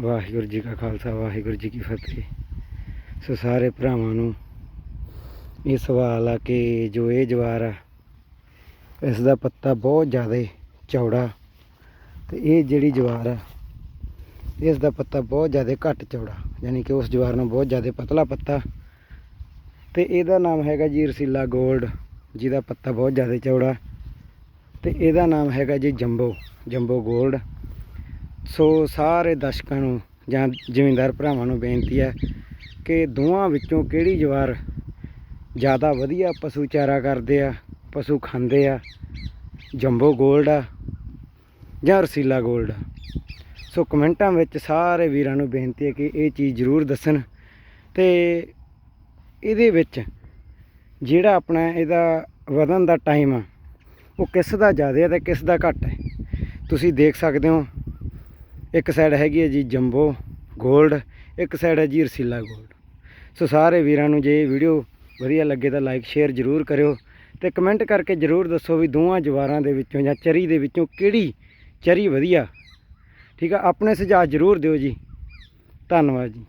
ਵਾਹਿਗੁਰੂ ਜੀ ਕਾ ਖਾਲਸਾ, ਵਾਹਿਗੁਰੂ ਜੀ ਕੀ ਫਤਿਹ। ਸੋ ਸਾਰੇ ਭਰਾਵਾਂ ਨੂੰ ਇਹ ਸਵਾਲ ਆ ਕਿ ਜੋ ਇਹ ਜਵਾਰ ਆ, ਇਸ ਦਾ ਪੱਤਾ ਬਹੁਤ ਜ਼ਿਆਦਾ ਚੌੜਾ ਤੇ ਇਹ ਜਿਹੜੀ ਜਵਾਰ ਆ, ਇਸ ਦਾ ਪੱਤਾ ਬਹੁਤ ਜ਼ਿਆਦਾ ਘੱਟ ਚੌੜਾ, ਯਾਨੀ ਕਿ ਉਸ ਜਵਾਰ ਨੂੰ ਬਹੁਤ ਜ਼ਿਆਦਾ ਪਤਲਾ ਪੱਤਾ। ਤੇ ਇਹਦਾ ਨਾਮ ਹੈਗਾ ਜੀ ਰਸੀਲਾ 골ਡ ਜਿਹਦਾ ਪੱਤਾ ਬਹੁਤ ਜ਼ਿਆਦਾ ਚੌੜਾ। ਤੇ ਇਹਦਾ ਨਾਮ ਹੈਗਾ ਜੀ ਜੰਬੋ ਜੰਬੋ 골ਡ ਸੋ ਸਾਰੇ ਦਰਸ਼ਕਾਂ ਨੂੰ ਜਾਂ ਜ਼ਿਮੀਂਦਾਰ ਭਰਾਵਾਂ ਨੂੰ ਬੇਨਤੀ ਹੈ ਕਿ ਦੋਵਾਂ ਵਿੱਚੋਂ ਕਿਹੜੀ ਜਵਾਰ ਜ਼ਿਆਦਾ ਵਧੀਆ ਪਸ਼ੂ ਚਾਰਾ ਕਰਦੇ ਆ, ਪਸ਼ੂ ਖਾਂਦੇ ਆ? ਜੰਬੋ 골ਡ ਆ ਜਾਂ ਰਸੀਲਾ 골ਡ ਆ ਸੋ ਕਮੈਂਟਾਂ ਵਿੱਚ ਸਾਰੇ ਵੀਰਾਂ ਨੂੰ ਬੇਨਤੀ ਹੈ ਕਿ ਇਹ ਚੀਜ਼ ਜ਼ਰੂਰ ਦੱਸਣ ਤੇ ਇਹਦੇ ਵਿੱਚ ਜਿਹੜਾ ਆਪਣਾ ਇਹਦਾ ਵਧਣ ਦਾ ਟਾਈਮ ਆ, ਉਹ ਕਿਸ ਦਾ ਜ਼ਿਆਦਾ ਹੈ ਤੇ ਕਿਸ ਦਾ ਘੱਟ ਹੈ? ਤੁਸੀਂ ਦੇਖ ਸਕਦੇ ਹੋ ਇੱਕ ਸਾਈਡ ਹੈਗੀ ਹੈ ਜੀ ਜੰਬੋ 골ਡ ਇੱਕ ਸਾਈਡ ਹੈ ਜੀ ਰਸੀਲਾ 골ਡ ਸੋ ਸਾਰੇ ਵੀਰਾਂ ਨੂੰ ਜੇ ਇਹ ਵੀਡੀਓ ਵਧੀਆ ਲੱਗੇ ਤਾਂ ਲਾਈਕ ਸ਼ੇਅਰ ਜ਼ਰੂਰ ਕਰਿਓ ਤੇ ਕਮੈਂਟ ਕਰਕੇ ਜ਼ਰੂਰ ਦੱਸੋ ਵੀ ਦੋਵਾਂ ਜਵਾਰਾਂ ਦੇ ਵਿੱਚੋਂ ਜਾਂ ਚਰੀ ਦੇ ਵਿੱਚੋਂ ਕਿਹੜੀ ਚਰੀ ਵਧੀਆ। ਠੀਕ ਆ, ਆਪਣੇ ਸੁਝਾਅ ਜ਼ਰੂਰ ਦਿਓ ਜੀ। ਧੰਨਵਾਦ ਜੀ।